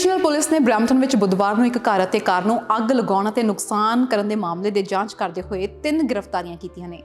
Divisional police ਨੇ Brampton ਵਿੱਚ ਬੁੱਧਵਾਰ ਨੂੰ ਇੱਕ ਘਰ ਅਤੇ ਕਾਰ ਨੂੰ ਅੱਗ ਲਗਾਉਣ ਅਤੇ ਨੁਕਸਾਨ ਕਰਨ ਦੇ ਮਾਮਲੇ ਦੇ ਜਾਂਚ ਕਰਦੇ ਹੋਏ ਤਿੰਨ ਗ੍ਰਿਫਤਾਰੀਆਂ ਕੀਤੀਆਂ ਨੇ।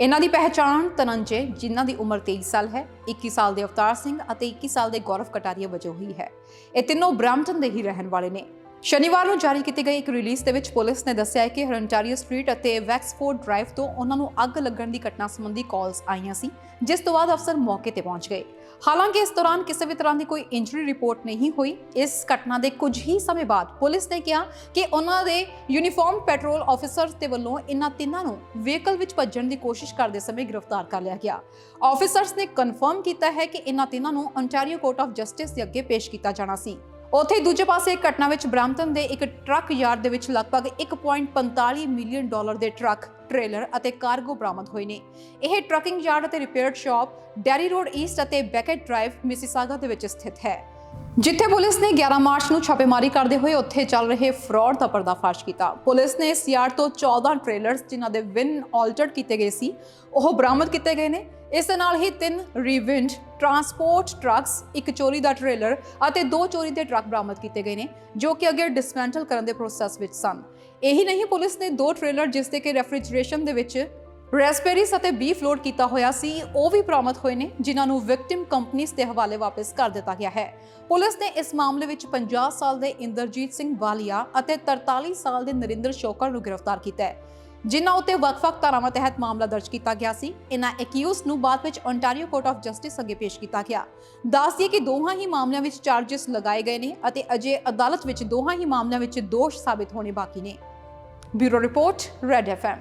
ਇਹਨਾਂ ਦੀ ਪਹਿਚਾਣ ਤਨੰਜੇ, ਜਿਨ੍ਹਾਂ ਦੀ ਉਮਰ 23 ਸਾਲ ਹੈ 21 ਸਾਲ ਦੇ ਅਵਤਾਰ ਸਿੰਘ ਅਤੇ 21 ਸਾਲ ਦੇ ਗੌਰਵ ਕਟਾਰੀਆ ਵਜੋਂ ਹੋਈ ਹੈ। ਇਹ ਤਿੰਨੋਂ ਬ੍ਰੈਂਪਟਨ ਦੇ ਹੀ ਰਹਿਣ ਵਾਲੇ ਨੇ। ਸ਼ਨੀਵਾਰ ਨੂੰ ਜਾਰੀ ਕੀਤੀ ਗਈ ਇੱਕ ਰਿਲੀਜ਼ ਦੇ ਵਿੱਚ ਪੁਲਿਸ ਨੇ ਦੱਸਿਆ ਹੈ ਕਿ ਹਰਨਟਾਰੀਓ ਸਟਰੀਟ ਅਤੇ ਵੈਕਸਫੋਰਡ ਡਰਾਈਵ ਤੋਂ ਉਹਨਾਂ ਨੂੰ ਅੱਗ ਲੱਗਣ ਦੀ ਘਟਨਾ ਸੰਬੰਧੀ ਕਾਲਸ ਆਈਆਂ ਸੀ, ਜਿਸ ਤੋਂ ਬਾਅਦ ਅਫਸਰ ਮੌਕੇ ਤੇ ਪਹੁੰਚ ਗਏ। ਹਾਲਾਂਕਿ ਇਸ ਦੌਰਾਨ ਕਿਸੇ ਵੀ ਤਰ੍ਹਾਂ ਦੀ ਕੋਈ ਇੰਜਰੀ ਰਿਪੋਰਟ ਨਹੀਂ ਹੋਈ। ਇਸ ਘਟਨਾ ਦੇ ਕੁਝ ਹੀ ਸਮੇਂ ਬਾਅਦ ਪੁਲਿਸ ਨੇ ਕਿਹਾ ਕਿ ਉਹਨਾਂ ਦੇ ਯੂਨੀਫਾਰਮ ਪੈਟਰੋਲ ਆਫੀਸਰਸ ਦੇ ਵੱਲੋਂ ਇਨ੍ਹਾਂ ਤਿੰਨਾਂ ਨੂੰ ਵਹੀਕਲ ਵਿੱਚ ਭੱਜਣ ਦੀ ਕੋਸ਼ਿਸ਼ ਕਰਦੇ ਸਮੇਂ ਗ੍ਰਿਫਤਾਰ ਕਰ ਲਿਆ ਗਿਆ। ਆਫੀਸਰਸ ਨੇ ਕਨਫਰਮ ਕੀਤਾ ਹੈ ਕਿ ਇਨ੍ਹਾਂ ਤਿੰਨਾਂ ਨੂੰ ਅੰਟਾਰੀਓ ਕੋਰਟ ਆਫ ਜਸਟਿਸ ਦੇ ਅੱਗੇ ਪੇਸ਼ ਕੀਤਾ ਜਾਣਾ ਸੀ। ਉੱਥੇ ਦੂਜੇ ਪਾਸੇ ਇੱਕ ਘਟਨਾ ਵਿੱਚ ਬ੍ਰਾਂਪਟਨ ਦੇ ਇੱਕ ਟਰੱਕ ਯਾਰਡ ਦੇ ਵਿੱਚ ਲਗਭਗ 1.45 ਮਿਲੀਅਨ ਡਾਲਰ ਦੇ ਟਰੱਕ, ਟ੍ਰੇਲਰ ਅਤੇ ਕਾਰਗੋ ਬਰਾਮਦ ਹੋਏ ਨੇ। ਇਹ ਟਰੱਕਿੰਗ ਯਾਰਡ ਅਤੇ repair shop Derry road east ਅਤੇ ਬੈਕਟ ਡਰਾਈਵ ਮਿਸੀਸਾਗਾ ਦੇ ਵਿੱਚ ਸਥਿਤ ਹੈ। ਜਿੱਥੇ ਪੁਲਿਸ ਨੇ 11 ਮਾਰਚ ਨੂੰ ਛਾਪੇਮਾਰੀ ਕਰਦੇ ਹੋਏ ਉੱਥੇ ਚੱਲ ਰਹੇ ਫਰਾਡ ਦਾ ਪਰਦਾਫਾਸ਼ ਕੀਤਾ। ਪੁਲਿਸ ਨੇ ਇਸ ਤੋਂ 14 ਟ੍ਰੇਲਰਸ, ਜਿਨ੍ਹਾਂ ਦੇ ਵਿਨ ਆਲਟਰਡ ਕੀਤੇ ਗਏ ਸੀ, ਉਹ ਬਰਾਮਦ ਕੀਤੇ ਗਏ ਨੇ। ਇਸ ਦੇ ਨਾਲ ਹੀ ਤਿੰਨ ਰੀਵਿੰਡ ਟਰਾਂਸਪੋਰਟ ਟਰੱਕਸ ਇੱਕ ਚੋਰੀ ਦਾ ਟ੍ਰੇਲਰ ਅਤੇ ਦੋ ਚੋਰੀ ਦੇ ਟਰੱਕ ਬਰਾਮਦ ਕੀਤੇ ਗਏ ਨੇ, ਜੋ ਕਿ ਅੱਗੇ ਡਿਸਮੈਂਟਲ ਕਰਨ ਦੇ ਪ੍ਰੋਸੈਸ ਵਿੱਚ ਸਨ। ਇਹੀ ਨਹੀਂ, ਪੁਲਿਸ ਨੇ ਦੋ ਟ੍ਰੇਲਰ ਜਿਸ ਦੇ ਕਿ ਰੈਫ੍ਰਿਜਰੇਸ਼ਨ ਦੇ ਵਿੱਚ ਰੈਸਪੈਰੀਸ ਅਤੇ ਬੀਫ ਲੋਡ ਕੀਤਾ ਹੋਇਆ ਸੀ, ਉਹ ਵੀ ਬਰਾਮਦ ਹੋਏ ਨੇ, ਜਿਨ੍ਹਾਂ ਨੂੰ ਵਿਕਟਿਮ ਕੰਪਨੀਆਂ ਦੇ ਹਵਾਲੇ ਵਾਪਸ ਕਰ ਦਿੱਤਾ ਗਿਆ ਹੈ। ਪੁਲਿਸ ਨੇ ਇਸ ਮਾਮਲੇ ਵਿੱਚ 50 ਸਾਲ ਦੇ ਇੰਦਰਜੀਤ ਸਿੰਘ ਵਾਲੀਆ ਅਤੇ 43 ਸਾਲ ਦੇ ਨਰਿੰਦਰ ਸ਼ੋਕਰ ਨੂੰ ਗ੍ਰਿਫਤਾਰ ਕੀਤਾ ਹੈ, ਜਿਨ੍ਹਾਂ ਉੱਤੇ ਵੱਖ-ਵੱਖ ਧਾਰਾਵਾਂ ਤਹਿਤ ਮਾਮਲਾ ਦਰਜ ਕੀਤਾ ਗਿਆ ਸੀ। ਇਹਨਾਂ ਐਕਿਊਜ਼ ਨੂੰ ਬਾਅਦ ਵਿੱਚ ਓਨਟਾਰੀਓ ਕੋਰਟ ਆਫ ਜਸਟਿਸ ਅੱਗੇ ਪੇਸ਼ ਕੀਤਾ ਗਿਆ। ਦੱਸ ਕਿ ਦੋਹਾਂ ਹੀ ਮਾਮਲਿਆਂ ਵਿੱਚ ਚਾਰजेस ਲਗਾਏ ਗਏ ਨੇ ਅਤੇ ਅਜੇ ਅਦਾਲਤ ਵਿੱਚ ਦੋਹਾਂ ਹੀ ਮਾਮਲਿਆਂ ਵਿੱਚ ਦੋਸ਼ ਸਾਬਿਤ ਹੋਣੇ ਬਾਕੀ ਨੇ। Bureau report red FM